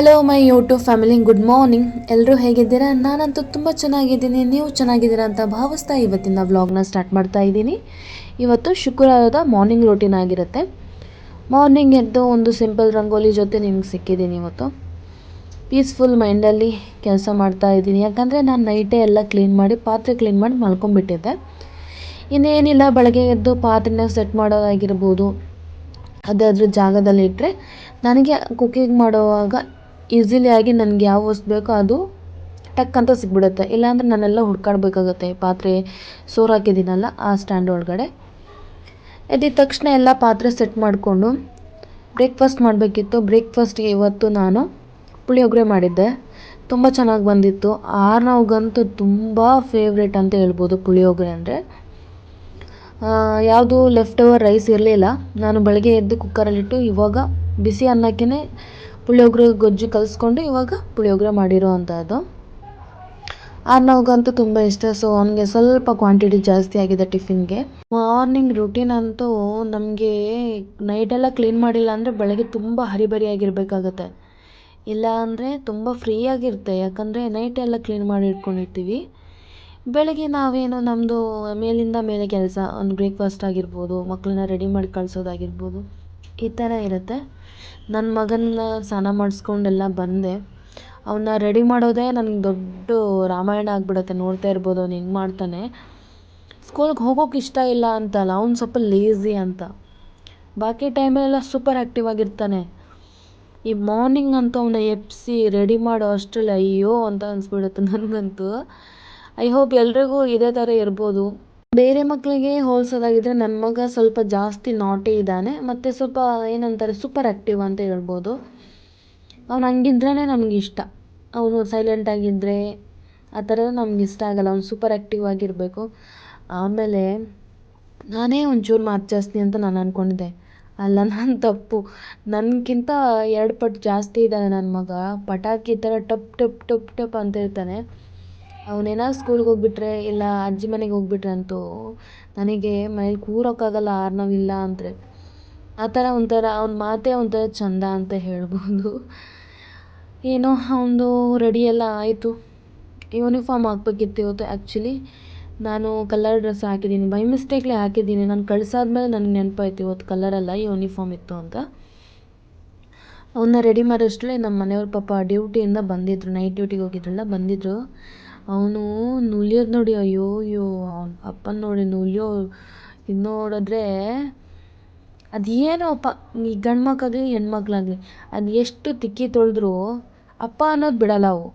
Hello my YouTube family good morning ಎಲ್ಲರೂ ಹೇಗಿದ್ದೀರಾ? ನಾನಂತೂ ತುಂಬ ಚೆನ್ನಾಗಿದ್ದೀನಿ. ನೀವು ಚೆನ್ನಾಗಿದ್ದೀರಾ ಅಂತ ಭಾವಿಸ್ತಾ ಇವತ್ತಿನ ವ್ಲಾಗ್ನ ಸ್ಟಾರ್ಟ್ ಮಾಡ್ತಾ ಇದ್ದೀನಿ. ಇವತ್ತು ಶುಕ್ರವಾರದ ಮಾರ್ನಿಂಗ್ ರೂಟೀನ್ ಆಗಿರುತ್ತೆ. ಮಾರ್ನಿಂಗ್ ಎದ್ದು ಒಂದು ಸಿಂಪಲ್ ರಂಗೋಲಿ ಜೊತೆ ನಿಮ್ಗೆ ಸಿಕ್ಕಿದ್ದೀನಿ ಇವತ್ತು. ಪೀಸ್ಫುಲ್ ಮೈಂಡಲ್ಲಿ ಕೆಲಸ ಮಾಡ್ತಾ ಇದ್ದೀನಿ. ಯಾಕಂದರೆ ನಾನು ನೈಟೇ ಎಲ್ಲ ಕ್ಲೀನ್ ಮಾಡಿ, ಪಾತ್ರೆ ಕ್ಲೀನ್ ಮಾಡಿ ಮಲ್ಕೊಂಡ್ಬಿಟ್ಟಿದ್ದೆ. ಇನ್ನೇನಿಲ್ಲ, ಬೆಳಗ್ಗೆ ಎದ್ದು ಪಾತ್ರೆನ ಸೆಟ್ ಮಾಡೋದಾಗಿರ್ಬೋದು. ಅದಾದ್ರ ಜಾಗದಲ್ಲಿ ಇಟ್ಟರೆ ನನಗೆ ಕುಕ್ಕಿಂಗ್ ಮಾಡುವಾಗ ಈಸಿಲಿ ಆಗಿ ನನಗೆ ಯಾವ ವಸ್ತು ಬೇಕೋ ಅದು ಟಕ್ ಅಂತ ಸಿಕ್ಬಿಡುತ್ತೆ ಇಲ್ಲಾಂದರೆ ನಾನೆಲ್ಲ ಹುಡ್ಕಾಡ್ಬೇಕಾಗುತ್ತೆ. ಪಾತ್ರೆ ಸೋರ್ ಹಾಕಿದ್ದೀನಲ್ಲ ಆ ಸ್ಟ್ಯಾಂಡ್ ಒಳಗಡೆ. ಎದ್ದಿದ ತಕ್ಷಣ ಎಲ್ಲ ಪಾತ್ರೆ ಸೆಟ್ ಮಾಡಿಕೊಂಡು ಬ್ರೇಕ್ಫಾಸ್ಟ್ ಮಾಡಬೇಕಿತ್ತು. ಬ್ರೇಕ್ಫಾಸ್ಟ್ಗೆ ಇವತ್ತು ನಾನು ಪುಳಿಯೋಗರೆ ಮಾಡಿದ್ದೆ. ತುಂಬ ಚೆನ್ನಾಗಿ ಬಂದಿತ್ತು. ಆರ್ನವ್ಗಂತೂ ತುಂಬ ಫೇವ್ರೇಟ್ ಅಂತ ಹೇಳ್ಬೋದು ಪುಳಿಯೋಗರೆ ಅಂದರೆ. ಯಾವುದು ಲೆಫ್ಟ್ ಓವರ್ ರೈಸ್ ಇರಲಿಲ್ಲ. ನಾನು ಬೆಳಗ್ಗೆ ಎದ್ದು ಕುಕ್ಕರಲ್ಲಿಟ್ಟು ಇವಾಗ ಬಿಸಿ ಅನ್ನಕ್ಕೇ ಪುಳಿಯೋಗರೆ ಗೊಜ್ಜು ಕಲಿಸ್ಕೊಂಡು ಇವಾಗ ಪುಳಿಯೋಗರೆ ಮಾಡಿರೋ ಅಂಥದ್ದು ಆರ್ನವ್ಗಂತೂ ತುಂಬ ಇಷ್ಟ ಸೊ ಅವನಿಗೆ ಸ್ವಲ್ಪ ಕ್ವಾಂಟಿಟಿ ಜಾಸ್ತಿ ಆಗಿದೆ ಟಿಫಿನ್ಗೆ. ಮಾರ್ನಿಂಗ್ ರುಟೀನ್ ಅಂತೂ ನಮಗೆ ನೈಟೆಲ್ಲ ಕ್ಲೀನ್ ಮಾಡಿಲ್ಲ ಅಂದರೆ ಬೆಳಗ್ಗೆ ತುಂಬ ಹರಿಬರಿಯಾಗಿರಬೇಕಾಗತ್ತೆ. ಇಲ್ಲ ಅಂದರೆ ತುಂಬ ಫ್ರೀಯಾಗಿರುತ್ತೆ ಯಾಕಂದರೆ ನೈಟೆಲ್ಲ ಕ್ಲೀನ್ ಮಾಡಿ ಇಟ್ಕೊಂಡಿರ್ತೀವಿ. ಬೆಳಗ್ಗೆ ನಾವೇನು ನಮ್ಮದು ಮೇಲಿಂದ ಮೇಲೆ ಕೆಲಸ, ಒಂದು ಬ್ರೇಕ್ಫಾಸ್ಟ್ ಆಗಿರ್ಬೋದು ಮಕ್ಕಳನ್ನ ರೆಡಿ ಮಾಡಿ ಕಳಿಸೋದಾಗಿರ್ಬೋದು. ಈ ಥರ ಇರುತ್ತೆ. ನನ್ನ ಮಗನ್ನ ಸ್ನಾನ ಮಾಡಿಸ್ಕೊಂಡೆಲ್ಲ ಬಂದೆ. ಅವನ್ನ ರೆಡಿ ಮಾಡೋದೇ ನನ್ಗೆ ದೊಡ್ಡ ರಾಮಾಯಣ ಆಗಿಬಿಡತ್ತೆ, ನೋಡ್ತಾ ಇರ್ಬೋದು, ಅವ್ನು ಹೆಂಗೆ ಮಾಡ್ತಾನೆ. ಸ್ಕೂಲ್ಗೆ ಹೋಗೋಕೆ ಇಷ್ಟ ಇಲ್ಲ ಅಂತಲ್ಲ, ಅವ್ನು ಸ್ವಲ್ಪ ಲೇಝಿ ಅಂತ. ಬಾಕಿ ಟೈಮಲ್ಲೆಲ್ಲ ಸೂಪರ್ ಆ್ಯಕ್ಟಿವ್ ಆಗಿರ್ತಾನೆ. ಈ ಮಾರ್ನಿಂಗ್ ಅಂತೂ ಅವನ್ನ ಎಪ್ಸಿ ರೆಡಿ ಮಾಡೋ ಅಷ್ಟರಲ್ಲಿ ಅಯ್ಯೋ ಅಂತ ಅನಿಸ್ಬಿಡುತ್ತೆ ನನಗಂತೂ. ಐ ಹೋಪ್ ಎಲ್ರಿಗೂ ಇದೇ ಥರ ಇರ್ಬೋದು. ಬೇರೆ ಮಕ್ಕಳಿಗೆ ಹೋಲಿಸೋದಾಗಿದ್ರೆ ನನ್ನ ಮಗ ಸ್ವಲ್ಪ ಜಾಸ್ತಿ ನಾಟಿ ಇದ್ದಾನೆ, ಮತ್ತು ಸ್ವಲ್ಪ ಏನಂತಾರೆ ಸೂಪರ್ ಆ್ಯಕ್ಟಿವ್ ಅಂತ ಹೇಳ್ಬೋದು. ಅವ್ನು ಹಂಗಿದ್ರೇನೆ ನಮ್ಗೆ ಇಷ್ಟ. ಅವನು ಸೈಲೆಂಟಾಗಿದ್ದರೆ ಆ ಥರ ನಮ್ಗೆ ಇಷ್ಟ ಆಗಲ್ಲ, ಅವ್ನು ಸೂಪರ್ ಆ್ಯಕ್ಟಿವ್ ಆಗಿರಬೇಕು. ಆಮೇಲೆ ನಾನೇ ಒಂಚೂರು ಮಾತು ಜಾಸ್ತಿ ಅಂತ ನಾನು ಅಂದ್ಕೊಂಡಿದ್ದೆ ಅಲ್ಲ ನನ್ನ ತಪ್ಪು. ನನಗಿಂತ ಎರಡು ಪಟ್ಟು ಜಾಸ್ತಿ ಇದ್ದಾನೆ ನನ್ನ ಮಗ. ಪಟಾಕಿ ಥರ ಟಪ್ ಟಪ್ ಟಪ್ ಟಪ್ ಅಂತ ಇರ್ತಾನೆ ಅವನೇನಾದ್ರು ಸ್ಕೂಲ್ಗೆ ಹೋಗ್ಬಿಟ್ರೆ ಇಲ್ಲ ಅಜ್ಜಿ ಮನೆಗೆ ಹೋಗ್ಬಿಟ್ರೆ ಅಂತೂ ನನಗೆ ಮನೇಲಿ ಕೂರೋಕ್ಕಾಗಲ್ಲ ಆರ್ನವ್ ಇಲ್ಲ ಅಂದರೆ. ಆ ಥರ ಒಂಥರ ಅವ್ನ ಮಾತೇ ಒಂಥರ ಚಂದ ಅಂತ ಹೇಳ್ಬೋದು. ಏನೋ ಅವನದು ರೆಡಿ ಎಲ್ಲ ಆಯಿತು. ಯೂನಿಫಾರ್ಮ್ ಹಾಕ್ಬೇಕಿತ್ತು ಇವತ್ತು ಆ್ಯಕ್ಚುಲಿ ನಾನು ಕಲರ್ ಡ್ರೆಸ್ ಹಾಕಿದ್ದೀನಿ. ಬೈ ಮಿಸ್ಟೇಕ್ಲಿ ಹಾಕಿದ್ದೀನಿ. ನಾನು ಕಳ್ಸಾದ್ಮೇಲೆ ನನಗೆ ನೆನಪಾಯ್ತು ಇವತ್ತು ಕಲರಲ್ಲ ಯೂನಿಫಾರ್ಮ್ ಇತ್ತು ಅಂತ. ಅವನ್ನ ರೆಡಿ ಮಾಡೋಷ್ಟರಲ್ಲಿ ನಮ್ಮ ಮನೆಯವ್ರ ಪಾಪ ಡ್ಯೂಟಿಯಿಂದ ಬಂದಿದ್ದರು ನೈಟ್ ಡ್ಯೂಟಿಗೆ ಹೋಗಿದ್ರಲ್ಲ ಬಂದಿದ್ದರು ಅವನು ನುಲಿಯೋದು ನೋಡಿ, ಅಯ್ಯೋ ಅಯ್ಯೋ, ಅವ್ನ ಅಪ್ಪನ ನೋಡಿ ನುಲಿಯೋ, ಇದು ನೋಡಿದ್ರೆ ಅದೇನೋ ಅಪ್ಪ, ಈ ಗಂಡು ಮಕ್ಕಳಾಗಲಿ ಹೆಣ್ಮಕ್ಳಾಗಲಿ, ಅದು ಎಷ್ಟು ತಿಕ್ಕಿ ತೊಳೆದ್ರೂ ಅಪ್ಪ ಅನ್ನೋದು ಬಿಡಲ್ಲ ಅವು.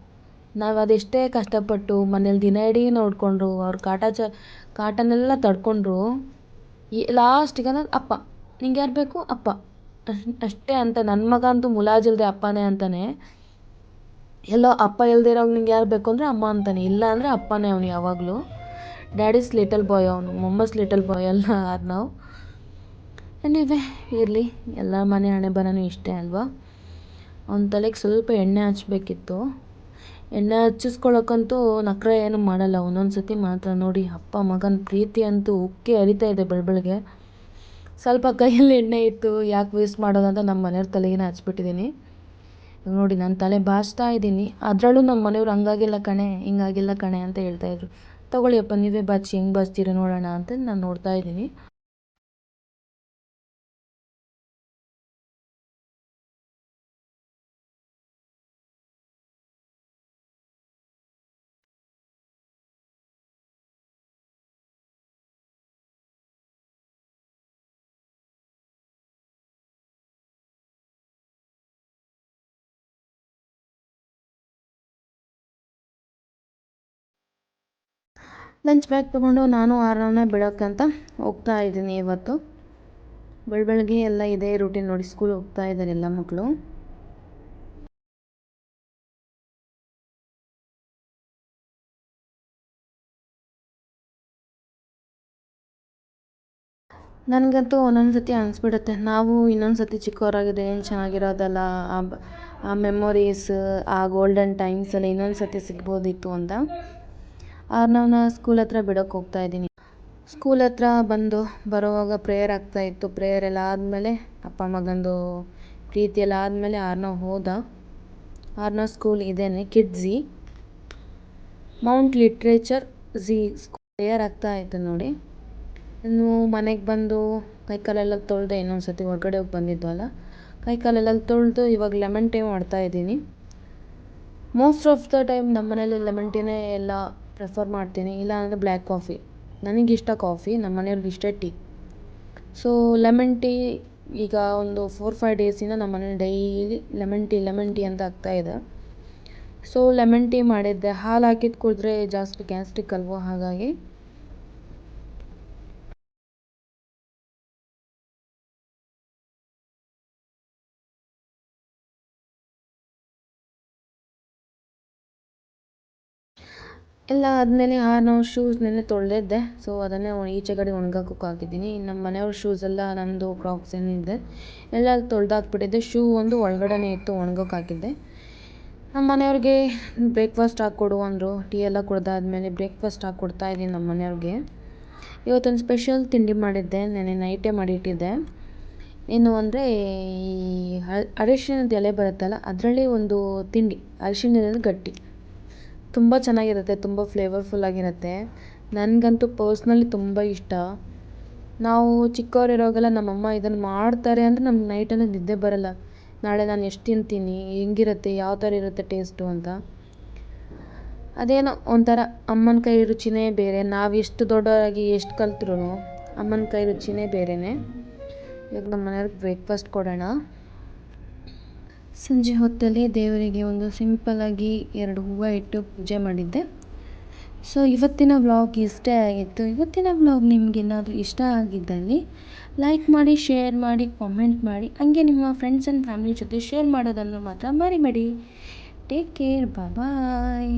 ನಾವು ಅದೆಷ್ಟೇ ಕಷ್ಟಪಟ್ಟು ಮನೇಲಿ ದಿನ ಇಡೀ ನೋಡಿಕೊಂಡ್ರು, ಅವ್ರ ಕಾಟ ಚ, ಕಾಟನೆಲ್ಲ ತಡ್ಕೊಂಡ್ರು, ಈ ಲಾಸ್ಟಿಗೆ ಅನ್ನೋದು ಅಪ್ಪ. ನಿಂಗೆ ಯಾರು ಬೇಕು? ಅಪ್ಪ. ಅಷ್ಟೇ ಅಂತ ನನ್ನ ಮಗ ಅಂತೂ ಮುಲಾಜಿಲ್ಲದೆ ಅಪ್ಪನೇ ಅಂತಾನೆ. ಎಲ್ಲೋ ಅಪ್ಪ ಇಲ್ಲದೆ ಇರೋ ನಿಂಗೆ ಯಾರು ಬೇಕು ಅಂದರೆ ಅಮ್ಮ ಅಂತಾನೆ. ಇಲ್ಲ ಅಂದರೆ ಅಪ್ಪನೇ ಅವನು ಯಾವಾಗಲೂ. ಡ್ಯಾಡಿಸ್ ಲಿಟಲ್ ಬಾಯ್ ಅವನು ಮೊಮ್ಮಸ್ ಲಿಟಲ್ ಬಾಯ್ ಅಲ್ಲ ನಾವು ಎನಿವೆ ಇರಲಿ. ಎಲ್ಲ ಮನೆ ಹಣೆ ಬರೋನು ಇಷ್ಟೇ ಅಲ್ವಾ? ಅವನ ತಲೆಗೆ ಸ್ವಲ್ಪ ಎಣ್ಣೆ ಹಚ್ಬೇಕಿತ್ತು. ಎಣ್ಣೆ ಹಚ್ಚಿಸ್ಕೊಳ್ಳೋಕ್ಕಂತೂ ನಕ್ರ ಏನು ಮಾಡಲ್ಲ. ಒಂದೊಂದು ಸತಿ ಮಾತ್ರ ನೋಡಿ, ಅಪ್ಪ ಮಗನ ಪ್ರೀತಿ ಅಂತೂ ಉಕ್ಕಿ ಹರಿತಾ ಇದೆ ಬೆಳಬೆಳಗ್ಗೆ ಸ್ವಲ್ಪ ಕೈಯಲ್ಲಿ ಎಣ್ಣೆ ಇತ್ತು, ಯಾಕೆ ವೇಸ್ಟ್ ಮಾಡೋದಂತ ನಮ್ಮ ಮನೆಯವ್ರ ತಲೆಗೇನೆ ಹಚ್ಬಿಟ್ಟಿದ್ದೀನಿ ನೋಡಿ, ನಾನು ತಲೆ ಬಾಚ್ತಾ ಇದ್ದೀನಿ. ಅದರಲ್ಲೂ ನಮ್ಮ ಮನೆಯವ್ರು ಹಂಗಾಗಿಲ್ಲ ಕಣೆ, ಹಿಂಗಾಗಿಲ್ಲ ಕಣೆ ಅಂತ ಹೇಳ್ತಾಯಿದ್ರು ತೊಗೊಳ್ಳಿಯಪ್ಪ, ನೀವೇ ಬಾಚಿ, ಹೆಂಗೆ ಬಾಚ್ತೀರ ನೋಡೋಣ ಅಂತ ನಾನು ನೋಡ್ತಾ ಇದ್ದೀನಿ. ಲಂಚ್ ಬ್ಯಾಗ್ ತೊಗೊಂಡು ನಾನು ಆರಾಮ ಬಿಡೋಕ್ಕಂತ ಹೋಗ್ತಾ ಇದ್ದೀನಿ ಇವತ್ತು. ಬೆಳ ಬೆಳಗ್ಗೆ ಎಲ್ಲ ಇದೇ ರೂಟೀನ್ ನೋಡಿ ಸ್ಕೂಲ್ ಹೋಗ್ತಾ ಇದ್ದಾರೆ ಎಲ್ಲ ಮಕ್ಕಳು ನನಗಂತೂ ಒಂದೊಂದು ಸತಿ ಅನಿಸ್ಬಿಡುತ್ತೆ. ನಾವು ಇನ್ನೊಂದು ಸತಿ ಚಿಕ್ಕವರಾಗಿದೆ ಏನು ಚೆನ್ನಾಗಿರೋದಲ್ಲ? ಆ ಮೆಮೊರೀಸ್ ಆ ಗೋಲ್ಡನ್ ಟೈಮ್ಸಲ್ಲಿ ಇನ್ನೊಂದು ಸತಿ ಸಿಗ್ಬೋದಿತ್ತು ಅಂತ. ಅವ್ರನ್ನ ಸ್ಕೂಲ್ ಹತ್ರ ಬಿಡೋಕ್ಕೆ ಹೋಗ್ತಾ ಇದ್ದೀನಿ. ಸ್ಕೂಲ್ ಹತ್ರ ಬಂದು ಬರೋವಾಗ ಪ್ರೇಯರ್ ಆಗ್ತಾಯಿತ್ತು ಪ್ರೇಯರ್ ಎಲ್ಲ ಆದಮೇಲೆ ಅಪ್ಪ ಮಗಂದು ಪ್ರೀತಿ ಎಲ್ಲ ಆದಮೇಲೆ ಆರ್ನೋ ಹೋದ. ಆರ್ನೋ ಸ್ಕೂಲ್ ಇದೇನೆ Kidzee Mount literature Zee prayer ಆಗ್ತಾ ಇತ್ತು ನೋಡಿ. ಇನ್ನು ಮನೆಗೆ ಬಂದು ಕೈ ಕಾಲೆಲ್ಲ ತೊಳೆದೆ ಇನ್ನೊಂದು ಸತಿ ಹೊರಗಡೆ ಹೋಗಿ ಬಂದಿದ್ವಲ್ಲ ಕೈ ಕಾಲೆಲ್ಲ ತೊಳೆದು ಇವಾಗ ಲೆಮನ್ ಟೀ ಮಾಡ್ತಾ ಇದ್ದೀನಿ. ಮೋಸ್ಟ್ ಆಫ್ ದ ಟೈಮ್ ನಮ್ಮ ಮನೇಲಿ ಲೆಮನ್ ಟೀನೇ ಎಲ್ಲ ಪ್ರಿಫರ್ ಮಾಡ್ತೀನಿ. ಇಲ್ಲ ಅಂದರೆ ಬ್ಲ್ಯಾಕ್ ಕಾಫಿ ನನಗಿಷ್ಟ ಕಾಫಿ ನಮ್ಮ ಮನೆಯವ್ರಿಗೆ ಇಷ್ಟ ಟೀ ಸೊ ಲೆಮನ್ ಟೀ ಈಗ ಒಂದು ಫೋರ್ ಫೈವ್ ಡೇಸಿಂದ ನಮ್ಮ ಮನೇಲಿ daily lemon tea lemon tea ಅಂತ ಆಗ್ತಾಯಿದೆ ಸೊ ಲೆಮನ್ ಟೀ ಮಾಡಿದ್ದೆ. ಹಾಲು ಹಾಕಿದ್ದು ಕುಡಿದ್ರೆ ಜಾಸ್ತಿ ಗ್ಯಾಸ್ಟ್ರಿಕ್ ಅಲ್ವೋ ಹಾಗಾಗಿ. ಎಲ್ಲ ಆದಮೇಲೆ ನಾನು ಶೂಸ್ ನೆನ್ನೆ ತೊಳೆದಿದ್ದೆ. ಸೊ ಅದನ್ನೇ ಈಚೆ ಕಡೆ ಒಣ್ಗಾಕೋಕೆ ಹಾಕಿದ್ದೀನಿ. ನಮ್ಮ ಮನೆಯವ್ರ ಶೂಸ್ ಎಲ್ಲ ನನ್ನದು ಕ್ರಾಕ್ಸ್ ಏನಿದೆ ಎಲ್ಲ ತೊಳೆದಾಕ್ಬಿಟ್ಟಿದ್ದೆ. ಶೂ ಒಂದು ಒಳಗಡೆನೇ ಇತ್ತು, ಒಣ್ಗೋಕೆ ಹಾಕಿದ್ದೆ. ನಮ್ಮ ಮನೆಯವ್ರಿಗೆ ಬ್ರೇಕ್ಫಾಸ್ಟ್ ಹಾಕ್ಕೊಡು ಅಂದರು. ಟೀ ಎಲ್ಲ ಕುಡ್ದಾದ್ಮೇಲೆ ಬ್ರೇಕ್ಫಾಸ್ಟ್ ಹಾಕ್ಕೊಡ್ತಾ ಇದ್ದೀನಿ ನಮ್ಮ ಮನೆಯವ್ರಿಗೆ. ಇವತ್ತೊಂದು ಸ್ಪೆಷಲ್ ತಿಂಡಿ ಮಾಡಿದ್ದೆ. ನೆನ್ನೆ ನೈಟೇ ಮಾಡಿಟ್ಟಿದ್ದೆ. ಏನು ಅಂದರೆ ಈ ಅರಿಶಿಣದ ಎಲೆ ಬರುತ್ತಲ್ಲ, ಅದರಲ್ಲಿ ಒಂದು ತಿಂಡಿ, ಅರಿಶಿಣದ ಗಟ್ಟಿ. ತುಂಬ ಚೆನ್ನಾಗಿರುತ್ತೆ, ತುಂಬ ಫ್ಲೇವರ್ಫುಲ್ ಆಗಿರುತ್ತೆ. ನನಗಂತೂ ಪರ್ಸ್ನಲಿ ತುಂಬ ಇಷ್ಟ. ನಾವು ಚಿಕ್ಕವರಿರುವಾಗೆಲ್ಲ ನಮ್ಮಮ್ಮ ಇದನ್ನು ಮಾಡ್ತಾರೆ ಅಂದರೆ ನಮ್ಗೆ ನೈಟೆಲ್ಲ ನಿದ್ದೆ ಬರೋಲ್ಲ. ನಾಳೆ ನಾನು ಎಷ್ಟು ತಿಂತೀನಿ, ಹೆಂಗಿರುತ್ತೆ, ಯಾವ ಥರ ಇರುತ್ತೆ ಟೇಸ್ಟು ಅಂತ. ಅದೇನೋ ಒಂಥರ ಅಮ್ಮನ ಕೈ ರುಚಿನೇ ಬೇರೆ, ನಾವು ಎಷ್ಟು ದೊಡ್ಡವರಾಗಿ ಎಷ್ಟು ಕಲ್ತ್ರು ಅಮ್ಮನ ಕೈ ರುಚಿನೇ ಬೇರೆಯೇ ಇವಾಗ ನಮ್ಮ ಮನೆಯವ್ರಿಗೆ ಬ್ರೇಕ್ಫಾಸ್ಟ್ ಕೊಡೋಣ. ಸಂಜೆ ಹೊತ್ತಲ್ಲಿ ದೇವರಿಗೆ ಒಂದು ಸಿಂಪಲ್ಲಾಗಿ ಎರಡು ಹೂವು ಇಟ್ಟು ಪೂಜೆ ಮಾಡಿದ್ದೆ. ಸೊ ಇವತ್ತಿನ ವ್ಲಾಗ್ ಇಷ್ಟೇ ಆಗಿತ್ತು. ಇವತ್ತಿನ ವ್ಲಾಗ್ ನಿಮಗೇನಾದರೂ ಇಷ್ಟ ಆಗಿದ್ದಲ್ಲಿ ಲೈಕ್ ಮಾಡಿ ಶೇರ್ ಮಾಡಿ ಕಾಮೆಂಟ್ ಮಾಡಿ. ಹಂಗೆ ನಿಮ್ಮ ಫ್ರೆಂಡ್ಸ್ ಆ್ಯಂಡ್ ಫ್ಯಾಮಿಲಿ ಜೊತೆ ಶೇರ್ ಮಾಡೋದನ್ನು ಮಾತ್ರ ಮರಿಬೇಡಿ. Take care bye